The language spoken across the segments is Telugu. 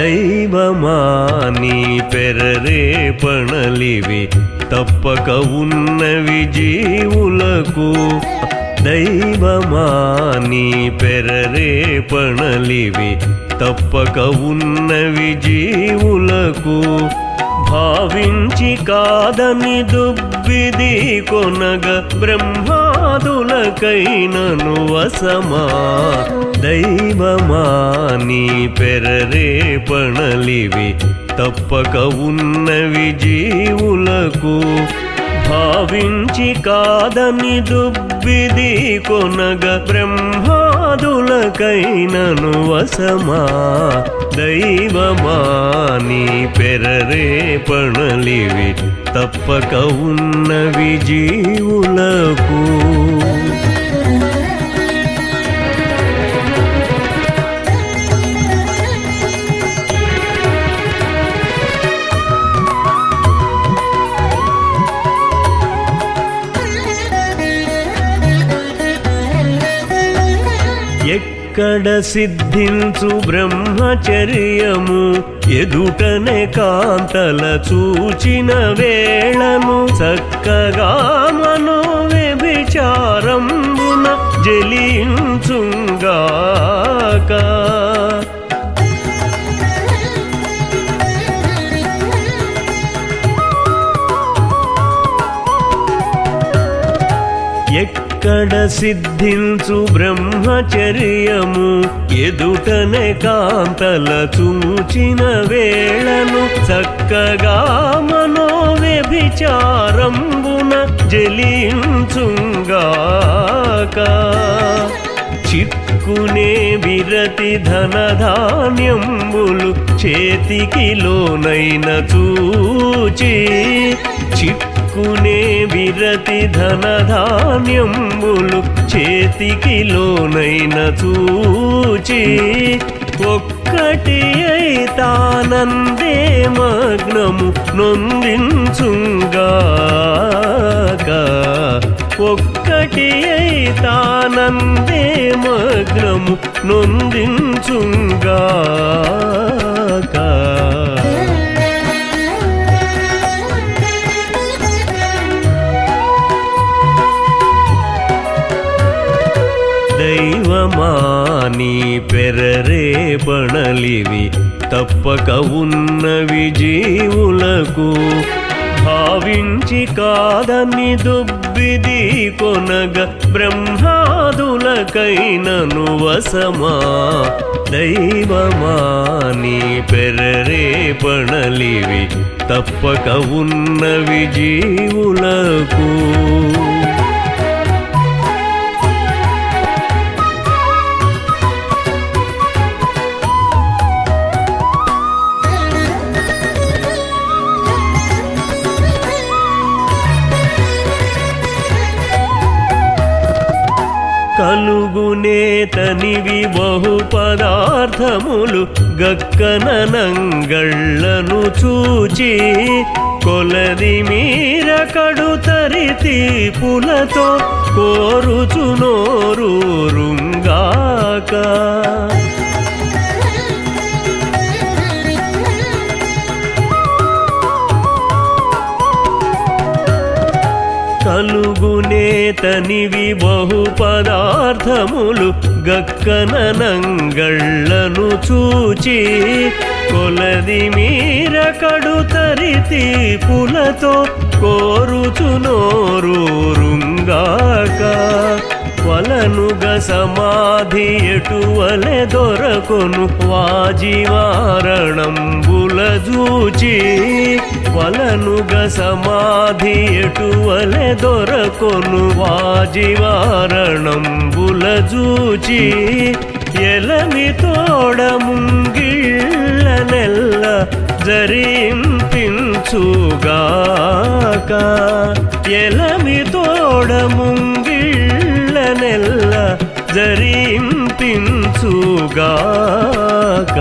దైవమా నీ పెరరే పణలివి తప్పక ఉన్నవి జీవులకు. దైవమా నీ పెరరే పణలివి తప్పక ఉన్నవి జీవులకు. భావించి కాదని దుబ్బిది కొనగ బ్రహ్మాదులకైనను వసమా దైవమా నీ పెరరే పణలివి తప్పక ఉన్నవి జీవులకు. భావించి కాదని దుబ్బిది కొనగ బ్రహ్మాదులకైనను వసమా దైవమా నీ పెరరే పణలివి తప్పక ఉన్నవి జీవులకు. ఇక్కడ సిద్ధించు బ్రహ్మచర్యము ఎదుటనే కాంతల చూచిన వేళను చక్కగా మనో వ్యభిచారంబున జలించుగాక. ఎక్కడ సిద్ధించు బ్రహ్మచర్యము ఎదుటనే కాంతల చూచిన వేళను చక్కగా మనో వ్యభిచారంబున జలించుగాక. చిక్కునే విరతి ధనధాన్యంబులు చేతికి లోనైన చూచి చిక్కునే విరతి ధనధాన్యంబులు చేతికి లోనైన చూచి ఒక్కటి అయితానందే మగ్నము నొందించుగాక ఒక్కటి అయితానందే మగ్నము నొందించుగాక. తప్పక ఉన్నవి జీవులకు భావించి కాదని దుబ్బిది కొనగ బ్రహ్మాదులకైనను వసమా దైవమా నీ పెరరే పణలివి తప్పక ఉన్నవి జీవులకు తనివి బహు పదార్థములు గక్కననంగళ్ళను చూచి కొలది మీర కడుతరి తీపులతో కోరుచునోరూరుంగాక కలుగునేతనివి బహు పదార్థములు గక్కననంగళ్ళను చూచి కొలది మీర కడుతరి తీపులతో కోరుచునోరూరుంగాక వలనుగ సమాధి ఎటువలె దొరకొను? వాజివారణంబుల జూచి వలనుగ సమాధి ఎటువలె దొరకొను? వాజివారణంబుల జూచి ఎలని తోడ ముంగిళ్ళ నెల్ల జరింపించుగాక. ఎలమి తోడ ముంగిళ్ళ నెల్ల జరింపించుగాక.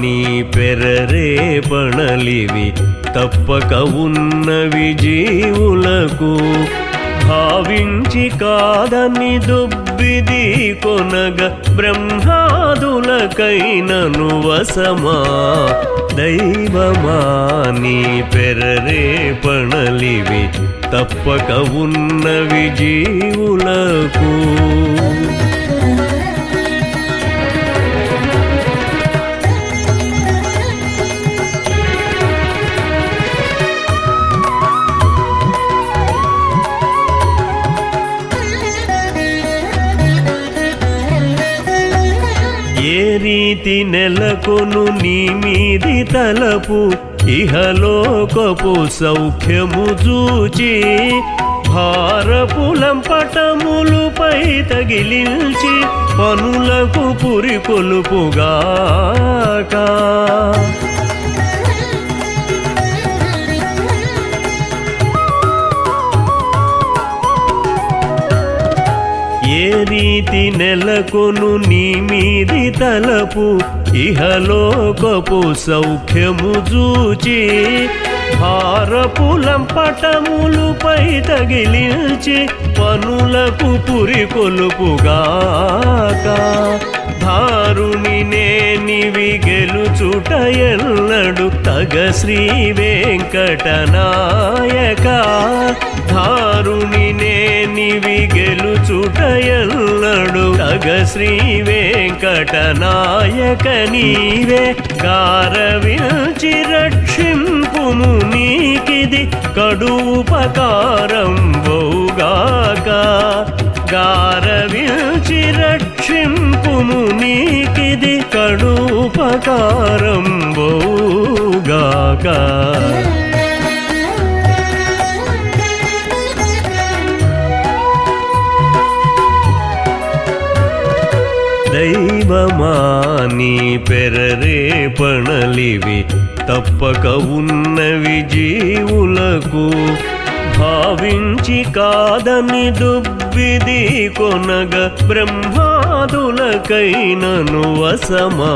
నీ పెరరేపణలివి తప్పక ఉన్నవి జీవులకు భావించి కాదని దుబ్బిది కొనగ బ్రహ్మాదులకైనను వసమా దైవమా నీ పెరరేపణలివి తప్పక ఉన్నవి జీవులకు రీతి నెలకొను నీ మీది తలపు ఇహలోకపు సౌఖ్యము చూచి భారపులంపటములుపై తగిలించి పనులకు పురికొలుపుగాక ఏ రీతి నెలకొను నీ మీది తలపు? ఇహలోకపు సౌఖ్యము చూచి భారపులంపటములుపై తగిలించి పనులకు పురికొలుపుగాక ధారుని నేనివి గెలుచుట ఎల్లడు. తగ శ్రీ వెంకటనాయక. ధారుని నేనివి గెలుచుట ఎల్లడు. తగ శ్రీ వెంకటనాయక నీవే. గారవించి రక్షింపుము నీకిది. కడు ఉపకారం బౌగాక. గారవించి రక్షింపుము నీకిది కడుపకారం బౌగాక దైవమా నీ పెరరేపణలివి తప్పక ఉన్నవి జీవులకు భావించి కాదని దుబ్బ విధి కొనగ బ్రహ్మాదులకైనను వసమా?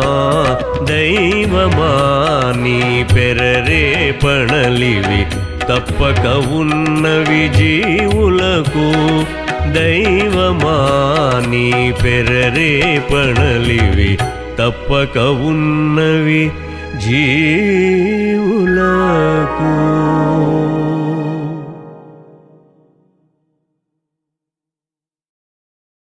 దైవమా నీ పెరరే పణలివి తప్పక ఉన్నవి జీవులకు. దైవమా నీ పెరరే పణలివి తప్పక ఉన్నవి జీవులకు.